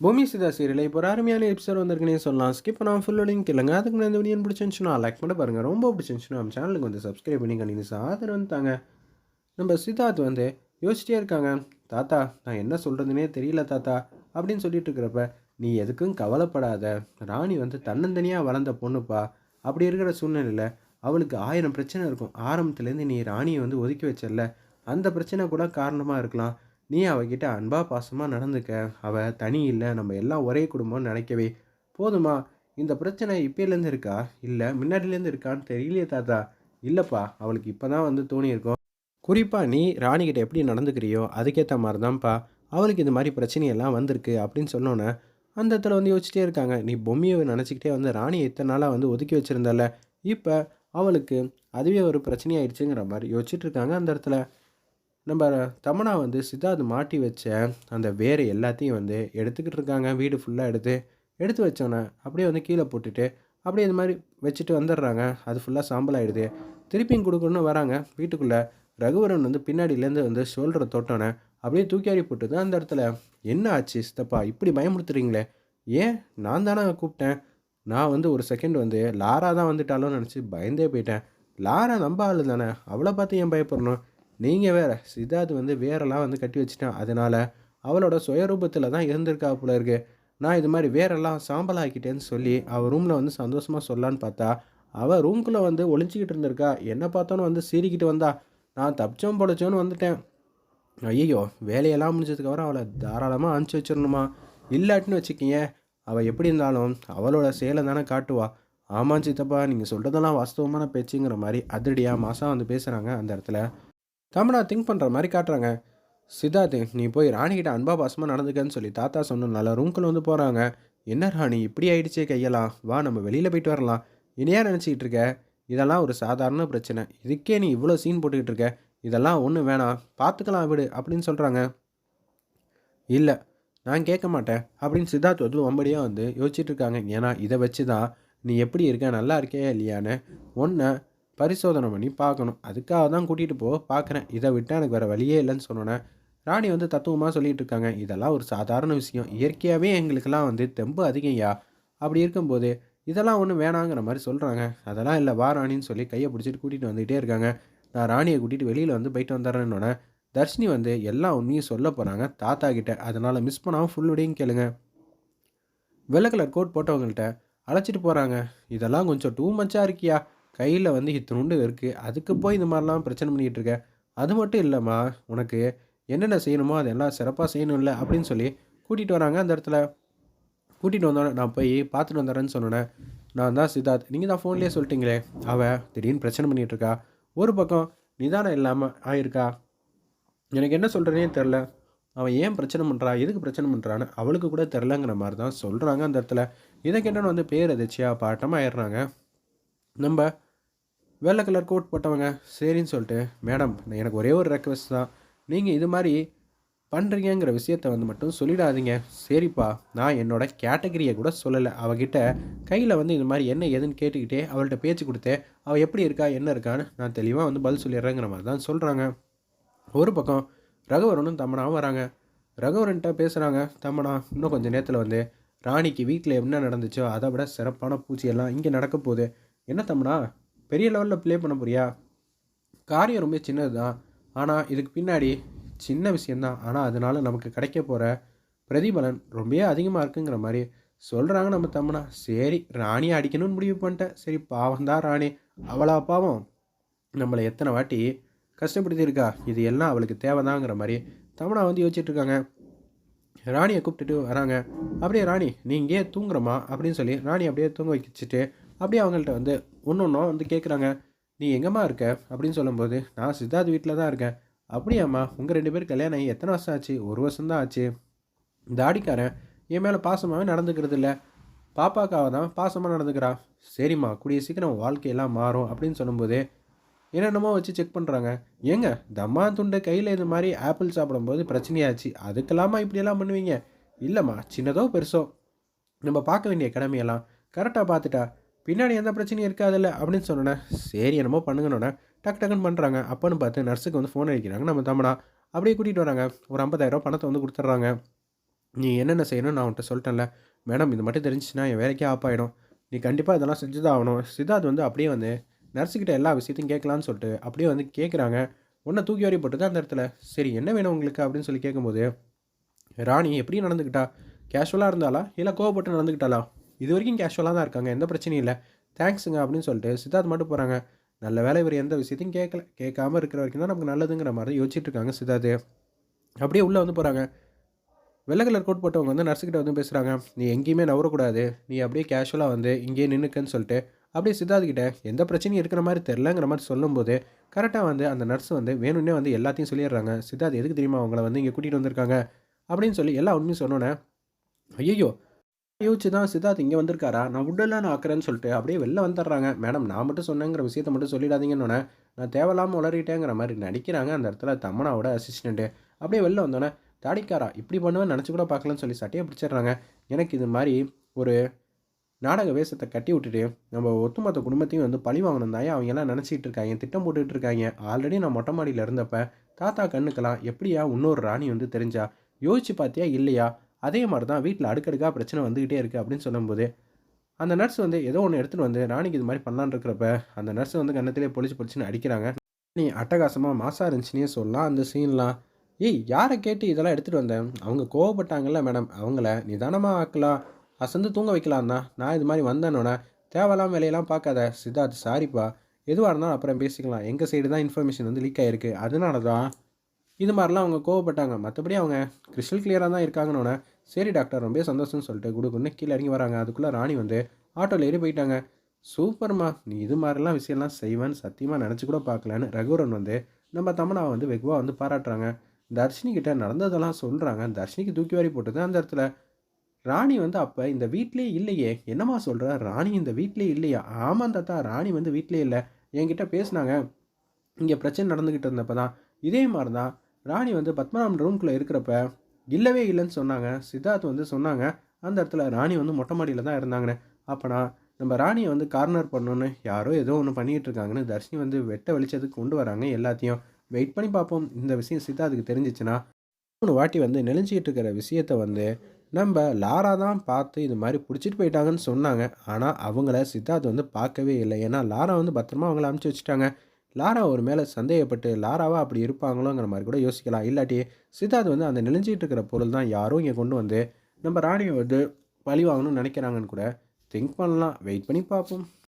பூமி சிதா சீரியல். இப்போ ஒரு அருமையான எபிசோட் வந்திருக்குனே சொல்லலாம். ஸ்கிப் நான் ஃபுல் லிங்க் இல்லைங்க. அதுக்கு முன்னாடி இந்த வீடியோ பிடிச்சிருந்துச்சுன்னா லைக் பண்ண பாருங்கள் ரொம்ப பிடிச்சிருந்துச்சுன்னா நம்ம சேனலுக்கு வந்து சப்ஸ்கிரைப் பண்ணி கண்டினியூஸ் ஆதரவு வந்துட்டாங்க நம்ம சித்தார்த் வந்து யோசிச்சிட்டே இருக்காங்க. தாத்தா நான் என்ன சொல்கிறதுனே தெரியல தாத்தா அப்படின்னு சொல்லிட்டு இருக்கிறப்ப நீ எதுக்கும் கவலைப்படாத. ராணி வந்து தன்னந்தனியாக வளர்ந்த பொண்ணுப்பா. அப்படி இருக்கிற சூழ்நிலையில் அவளுக்கு ஆயிரம் பிரச்சனை இருக்கும். ஆரம்பத்துலேருந்து நீ ராணியை வந்து ஒதுக்கி வச்சல அந்த பிரச்சனை கூட காரணமாக இருக்கலாம். நீ அவகிட்ட அன்பா பாசமாக நடந்துக்க. அவள் தனி இல்லை. நம்ம எல்லாம் ஒரே குடும்பம்னு நினைக்கவே. போதுமா? இந்த பிரச்சனை இப்போலேருந்து இருக்கா? இல்லை முன்னாடிலேருந்து இருக்கான்னு தெரியலையே தாத்தா. இல்லைப்பா அவளுக்கு இப்போ தான் வந்து தோணியிருக்கோம் குறிப்பாக நீ ராணிக்கிட்ட எப்படி நடந்துக்கிறியோ அதுக்கேற்ற மாதிரி தான்ப்பா அவளுக்கு இந்த மாதிரி பிரச்சனையெல்லாம் வந்திருக்கு அப்படின்னு சொன்னோன்னே அந்த இடத்துல வந்து யோசிச்சிட்டே இருக்காங்க. நீ பொம்மையை நினச்சிக்கிட்டே வந்து ராணியை இத்தனை நாளாக வந்து ஒதுக்கி வச்சுருந்தால இப்போ அவளுக்கு அதுவே ஒரு பிரச்சனையாயிடுச்சுங்கிற மாதிரி யோசிச்சுட்டு இருக்காங்க அந்த இடத்துல. நம்ம தமனா வந்து சித்தார்த் மாட்டி வச்ச அந்த வேறு எல்லாத்தையும் வந்து எடுத்துக்கிட்டு இருக்காங்க. வீடு ஃபுல்லாக எடுத்து எடுத்து வச்சோன்னே அப்படியே வந்து கீழே போட்டுட்டு அப்படியே இது மாதிரி வச்சுட்டு வந்துடுறாங்க. அது ஃபுல்லாக சாம்பல் ஆகிடுது திருப்பியும் கொடுக்கணும்னு வராங்க. வீட்டுக்குள்ளே ரகுவரன் வந்து பின்னாடியிலேருந்து வந்து ஷோல்டரை தொட்டோன்னே அப்படியே தூக்கியாரி போட்டு தான் அந்த இடத்துல என்ன ஆச்சு சித்தப்பா? இப்படி பயமுறுத்துறீங்களே? ஏன்? நான் தானே கூப்பிட்டேன். நான் வந்து ஒரு செகண்ட் வந்து லாரா தான் வந்துட்டாலும் நினச்சி பயந்தே போயிட்டேன். லாரா நம்ப ஆள் தானே. அவளை பார்த்து ஏன் பயப்படணும் நீங்கள் வேறு சித்தார்த் வந்து வேரெல்லாம் வந்து கட்டி வச்சிட்டான். அதனால் அவளோட சுயரூபத்தில் தான் இருந்திருக்கா போல இருக்கு. நான் இது மாதிரி வேறெல்லாம் சாம்பல் ஆக்கிட்டேன்னு சொல்லி அவள் ரூமில் வந்து சந்தோஷமாக சொல்லான்னு பார்த்தா அவள் ரூம்குள்ளே வந்து ஒளிஞ்சிக்கிட்டு இருந்திருக்கா. என்ன பார்த்தோன்னு வந்து சீறிக்கிட்டு வந்தா நான் தப்பிச்சோம் பொழைச்சோன்னு வந்துட்டேன். ஐயோ வேலையெல்லாம் முடிஞ்சதுக்கப்புறம் அவளை தாராளமாக அனுப்பிச்சி வச்சிடணுமா? இல்லாட்டின்னு வச்சுக்கிங்க அவள் எப்படி இருந்தாலும் அவளோட சேலை தானே காட்டுவா. ஆமாம் சித்தப்பா நீங்கள் சொல்கிறதெல்லாம் வாஸ்தவமான பேச்சுங்கிற மாதிரி அதிரடியாக மாதம் வந்து பேசுகிறாங்க அந்த இடத்துல. தமனா திங்க் பண்ணுற மாதிரி காட்டுறாங்க. சித்தார்த்து நீ போய் ராணிகிட்ட அன்பா பாசமாக நடந்துக்கன்னு சொல்லி தாத்தா சொன்னதுனால ரூம்குள்ள வந்து போகிறாங்க என்ன ராணி இப்படி ஆயிடுச்சே கையெல்லாம் வா நம்ம வெளியில் போயிட்டு வரலாம். இனியா நினச்சிக்கிட்டு இருக்க? இதெல்லாம் ஒரு சாதாரண பிரச்சனை. இதுக்கே நீ இவ்வளோ சீன் போட்டுக்கிட்டு இருக்க? இதெல்லாம் ஒன்றும் வேணாம். பார்த்துக்கலாம் விடு அப்படின்னு சொல்கிறாங்க இல்லை நான் கேட்க மாட்டேன் அப்படின்னு சித்தார்த் வந்து வம்படியாக வந்து யோசிச்சுட்டு இருக்காங்க. ஏன்னா இதை வச்சு தான் நீ எப்படி இருக்க? நல்லா இருக்கே இல்லையான்னு. ஒன்றை பரிசோதனை பண்ணி பார்க்கணும். அதுக்காக தான் கூட்டிகிட்டு போ பார்க்குறேன். இதை விட்டால் எனக்கு வேறு வழியே இல்லைன்னு சொன்னோன்னே ராணி வந்து தத்துவமாக சொல்லிகிட்டு இருக்காங்க. இதெல்லாம் ஒரு சாதாரண விஷயம். இயற்கையாகவே எங்களுக்கெல்லாம் வந்து தெம்பு அதிகம்யா? அப்படி இருக்கும்போது இதெல்லாம் ஒன்றும் வேணாங்கிற மாதிரி சொல்கிறாங்க அதெல்லாம் இல்லை வா ராணின்னு சொல்லி கையை பிடிச்சிட்டு கூட்டிகிட்டு வந்துகிட்டே இருக்காங்க. நான் ராணியை கூட்டிகிட்டு வெளியில் வந்து போயிட்டு வந்துடுறேன்னொன்னே தர்ஷினி வந்து எல்லா உண்மையும் சொல்ல போகிறாங்க தாத்தா கிட்டே. அதனால் மிஸ் பண்ணாமல் ஃபுல் விடையும் கேளுங்க. வெள்ளை கலர் கோட் போட்டவங்கள்ட்ட அழைச்சிட்டு போகிறாங்க இதெல்லாம் கொஞ்சம் டூ மச்சாக இருக்கியா? கையில் வந்து இத்தினுண்டு இருக்குது அதுக்கு போய் இந்த மாதிரிலாம் பிரச்சனை பண்ணிகிட்டு இருக்க. அது மட்டும் இல்லைம்மா உனக்கு என்னென்ன செய்யணுமோ அதெல்லாம் சிறப்பாக செய்யணும்ல அப்படின்னு சொல்லி கூட்டிகிட்டு வராங்க அந்த இடத்துல. கூட்டிகிட்டு வந்தோடனே நான் போய் பார்த்துட்டு வந்துடுறேன்னு சொன்னேன் நான் தான் சித்தார்த். நீங்கள் தான் ஃபோன்லேயே சொல்லிட்டீங்களே அவள் திடீர்னு பிரச்சனை பண்ணிகிட்டு இருக்கா? ஒரு பக்கம் நிதானம் இல்லாமல் ஆயிருக்கா? எனக்கு என்ன சொல்கிறேனே தெரில அவன் ஏன் பிரச்சனை பண்ணுறா எதுக்கு பிரச்சனை பண்ணுறான்னு அவளுக்கு கூட தெரிலங்கிற மாதிரி தான் சொல்கிறாங்க அந்த இடத்துல. இதை கேட்டோன்னு வந்து பேர் எதிர்ச்சியாக பாட்டமாக ஆயிடுறாங்க. நம்ம வெள்ளை கலர் கோட் போட்டவங்க சரின்னு சொல்லிட்டு மேடம் எனக்கு ஒரே ஒரு ரெக்வஸ்ட் தான். நீங்கள் இது மாதிரி பண்ணுறீங்கிற விஷயத்த வந்து மட்டும் சொல்லிடாதீங்க. சரிப்பா நான் என்னோட கேட்டகரியை கூட சொல்லலை. அவகிட்ட கையில் வந்து இது மாதிரி என்ன ஏதுன்னு கேட்டுக்கிட்டே அவள்கிட்ட பேச்சு கொடுத்தேன். அவள் எப்படி இருக்கா என்ன இருக்கான்னு நான் தெளிவாக வந்து பதில் சொல்லிடுறேங்கிற மாதிரி தான் சொல்கிறாங்க ஒரு பக்கம் ரகுவரனும் தமனாவும் வராங்க. ரகுவரன்ட்ட பேசுகிறாங்க தமனா இன்னும் கொஞ்சம் நேரத்தில் வந்து ராணிக்கு வீட்டில் என்ன நடந்துச்சோ அதை விட சிறப்பான பூச்சியெல்லாம் இங்கே நடக்க போகுது. என்ன தமனா? பெரிய லெவலில் ப்ளே பண்ண போறியா? காரியம் ரொம்ப சின்னது தான் ஆனால் இதுக்கு பின்னாடி சின்ன விஷயந்தான் ஆனால் அதனால் நமக்கு கிடைக்க போகிற பிரதிபலன் ரொம்பவே அதிகமாக இருக்குங்கிற மாதிரி சொல்கிறாங்க நம்ம தம்மனா சரி ராணியை அடிக்கணும்னு முடிவு பண்ணிட்டேன். சரி பாவம் தான் ராணி. அவளா பாவம். நம்மளை எத்தனை வாட்டி கஷ்டப்படுத்தியிருக்கா? இது எல்லாம் அவளுக்கு தேவைதாங்கிற மாதிரி தமனா வந்து யோசிச்சுட்ருக்காங்க ராணியை கூப்பிட்டுட்டு வராங்க. அப்படியே ராணி நீ இங்கேயே தூங்குறமா அப்படின்னு சொல்லி ராணி அப்படியே தூங்க வச்சுட்டு அப்படியே அவங்கள்ட்ட வந்து ஒன்று ஒன்றும் வந்து கேட்குறாங்க நீ எங்கம்மா இருக்க? அப்படின்னு சொல்லும்போது நான் சித்தார்த் வீட்டில் தான் இருக்கேன். அப்படியாம்மா உங்கள் ரெண்டு பேரும் கல்யாணம் ஆகி எத்தனை வருஷம் ஆச்சு? ஒரு வருஷம் தான் ஆச்சு. இந்த ஆடிக்காரன் என் மேலே பாசமாகவே நடந்துக்கிறது இல்லை. பாப்பாக்காக தான் பாசமாக நடந்துக்கிறான் சரிம்மா கூடிய சீக்கிரம் வாழ்க்கையெல்லாம் மாறும். அப்படின்னு சொல்லும்போது என்னென்னமோ வச்சு செக் பண்ணுறாங்க ஏங்க தம்மா துண்டை கையில் இந்த மாதிரி ஆப்பிள் சாப்பிடும்போது பிரச்சனையாச்சு. அதுக்கெல்லாமா இப்படியெல்லாம் பண்ணுவீங்க? இல்லைம்மா சின்னதோ பெருசோ. நம்ம பார்க்க வேண்டிய கடமையெல்லாம் கரெக்டாக பார்த்துட்டா பின்னாடி எந்த பிரச்சனையும் இருக்காதில்ல அப்படின்னு சொன்னோன்னே சரி என்னமோ பண்ணுங்கண்ணே டக்கு டக்குன்னு பண்ணுறாங்க அப்போன்னு பார்த்து நர்ஸுக்கு வந்து ஃபோன் அடிக்கிறாங்க. நம்ம தம்மனா அப்படியே கூட்டிகிட்டு வராங்க. ஒரு ஐம்பதாயிரம் பணத்தை வந்து கொடுத்துட்றாங்க. நீ என்னென்ன செய்யணும்னு நான் உன்கிட்ட சொல்லிட்டேன்ல. மேடம் இது மட்டும் தெரிஞ்சிச்சுன்னா என் வேலைக்கே ஆப்பாயிடும் நீ கண்டிப்பாக இதெல்லாம் செஞ்சு தான் ஆகணும். சித்தார்த் வந்து அப்படியே வந்து நர்ஸுக்கிட்ட எல்லா விஷயத்தையும் கேட்கலான்னு சொல்லிட்டு அப்படியே வந்து கேட்குறாங்க உன்னை தூக்கி வரி தான் அந்த இடத்துல. சரி என்ன வேணும் உங்களுக்கு? அப்படின்னு சொல்லி கேட்கும்போது ராணி எப்படி நடந்துக்கிட்டா? கேஷுவலாக இருந்தாலா இல்லை கோவப்பட்டு நடந்துக்கிட்டாலா இது வரைக்கும் கேஷுவலாக தான் இருக்காங்க. எந்த பிரச்சனையும் இல்லை. தேங்க்ஸுங்க அப்படின்னு சொல்லிட்டு சித்தார்த் மட்டும் போகிறாங்க நல்ல வேலை இவர் எந்த விஷயத்தையும் கேட்கல கேட்காம இருக்கிற வரைக்கும் தான் நமக்கு நல்லதுங்கிற மாதிரி யோசிச்சுட்டு இருக்காங்க சித்தார்த்து. அப்படியே உள்ளே வந்து போகிறாங்க வெள்ளை கலர் கோட் போட்டவங்க வந்து நர்ஸுக்கிட்ட வந்து பேசுகிறாங்க நீ எங்கேயுமே நவரக்கூடாது. நீ அப்படியே கேஷுவலாக வந்து இங்கேயே நின்றுக்கன்னு சொல்லிட்டு அப்படியே சித்தார்த்துக்கிட்ட எந்த பிரச்சனையும் இருக்கிற மாதிரி தெரிலங்கிற மாதிரி சொல்லும்போது கரெக்டாக வந்து அந்த நர்ஸ் வந்து வேணும்னே வந்து எல்லாத்தையும் சொல்லிடுறாங்க. சித்தார்த் எதுக்கு தெரியுமா அவங்கள வந்து இங்கே கூட்டிகிட்டு வந்திருக்காங்க? அப்படின்னு சொல்லி எல்லா உண்மையும் சொன்னோன்னே ஐயோ யோசிச்சு தான் சித்தார்த் இங்கே வந்திருக்காரா? நான் உடலாம் நான் ஆக்குறேன்னு சொல்லிட்டு அப்படியே வெளில வந்துடுறாங்க. மேடம் நான் மட்டும் சொன்னேங்கிற விஷயத்த மட்டும் சொல்லிடாதீங்கன்னு நான் தேவையில்லாமல் உளறிட்டேங்கிற மாதிரி நடிக்கிறாங்க அந்த இடத்துல தமனாவோட அசிஸ்டண்ட்டு அப்படியே வெளில வந்தோன்னே தாடிக்காரா இப்படி பண்ணுவேன் நினச்சி கூட பார்க்கலன்னு சொல்லி சட்டையை பிடிச்சிடுறாங்க. எனக்கு இது மாதிரி ஒரு நாடக வேஷத்தை கட்டி விட்டுட்டு நம்ம ஒத்துமொத்த குடும்பத்தையும் வந்து பழி வாங்கணும் அவங்க எல்லாம் நினச்சிக்கிட்டு இருக்காங்க திட்டம் போட்டுக்கிட்டு இருக்காங்க. ஆல்ரெடி நான் மொட்டை மாடியில் இருந்தப்ப தாத்தா கண்ணுக்கெல்லாம் எப்படியா இன்னொரு ராணி வந்து தெரிஞ்சா? யோசிச்சு பார்த்தியா இல்லையா? அதே மாதிரி தான் வீட்டில் அடுக்கடுக்காக பிரச்சனை வந்துக்கிட்டே இருக்குது அப்படின்னு சொல்லும்போது அந்த நர்ஸ் வந்து ஏதோ ஒன்று எடுத்துகிட்டு வந்து ராணிக்கு இது மாதிரி பண்ணலான்னு இருக்கிறப்ப அந்த நர்ஸ் வந்து கன்னத்திலே பொழிச்சு பொழிச்சுன்னு அடிக்கிறாங்க. நீ அட்டகாசமாக மாசா இருந்துச்சுனே சொல்லலாம் அந்த சீன்லாம் ஏய் யாரை கேட்டு இதெல்லாம் எடுத்துகிட்டு வந்தேன் அவங்க கோவப்பட்டாங்கல்ல மேடம் அவங்கள நிதானமாக ஆக்கலாம் அசந்து தூங்க வைக்கலாம் தான். நான் இது மாதிரி வந்தேனோட தேவையில்லாம் வேலையெல்லாம் பார்க்காத. சித்தார்த் சாரிப்பா எதுவாக இருந்தாலும் அப்புறம் பேசிக்கலாம். எங்கள் சைடு தான் இன்ஃபர்மேஷன் வந்து லீக் ஆகிருக்கு அதனால தான் இது மாதிரிலாம் அவங்க கோவப்பட்டாங்க. மற்றபடி அவங்க கிறிஸ்டல் கிளியராக தான் இருக்காங்கன்னொன்னே சரி டாக்டர் ரொம்ப சந்தோஷம்னு சொல்லிட்டு குடுக்குன்னு கீழே இறங்கி வராங்க. அதுக்குள்ளே ராணி வந்து ஆட்டோவில் ஏறி போயிட்டாங்க. சூப்பர்மா நீ இது மாதிரிலாம் விஷயம்லாம் செய்வேன்னு சத்தியமாக நினச்சி கூட பார்க்கலன்னு ரகுவரன் வந்து நம்ம தமனாவை வந்து வெகுவாக வந்து பாராட்டுறாங்க. தர்ஷினிக்கிட்ட நடந்ததெல்லாம் சொல்கிறாங்க தர்ஷினிக்கு தூக்கி வாரி போட்டது அந்த இடத்துல. ராணி வந்து அப்போ இந்த வீட்டிலே இல்லையே. என்னம்மா சொல்கிற ராணி இந்த வீட்டிலே இல்லையா? ஆமாம் தாத்தா ராணி வந்து வீட்டிலே இல்லை. என்கிட்ட பேசினாங்க. இங்கே பிரச்சனை நடந்துக்கிட்டு இருந்தப்போ தான் இதே மாதிரி தான் ராணி வந்து பத்மநாபன் ரூம்குள்ளே இருக்கிறப்ப இல்லவே இல்லைன்னு சொன்னாங்க. சித்தார்த் வந்து சொன்னாங்க. அந்த இடத்துல ராணி வந்து மொட்டை மாடியில் தான் இருந்தாங்கன்னு. அப்போனா நம்ம ராணியை வந்து கார்னர் பண்ணணுன்னு யாரோ ஏதோ ஒன்று பண்ணிகிட்டு இருக்காங்கன்னு தர்ஷினி வந்து வெட்ட வெளிச்சத்துக்கு கொண்டு வராங்க எல்லாத்தையும். வெயிட் பண்ணி பார்ப்போம். இந்த விஷயம் சித்தார்த்துக்கு தெரிஞ்சிச்சுன்னா மூணு வாட்டி வந்து நெளிஞ்சிக்கிட்டு இருக்கிற விஷயத்த வந்து நம்ம லாரா தான் பார்த்து இது மாதிரி பிடிச்சிட்டு போயிட்டாங்கன்னு சொன்னாங்க. ஆனால் அவங்கள சித்தார்த் வந்து பார்க்கவே இல்லை. ஏன்னா லாரா வந்து பத்திரமா அவங்கள அமுச்சு வச்சுட்டாங்க. லாரா ஒரு மேலே சந்தேகப்பட்டு லாராவா அப்படி இருப்பாங்களோங்கிற மாதிரி கூட யோசிக்கலாம். இல்லாட்டி சித்தார்த் வந்து அந்த நெளிஞ்சிட்டு இருக்கிற பொருள் தான் யாரும் இங்கே கொண்டு வந்து நம்ம ராணியை வந்து பழி வாங்கணும்னு நினைக்கிறாங்கன்னு கூட திங்க் பண்ணலாம். வெயிட் பண்ணி பார்ப்போம்.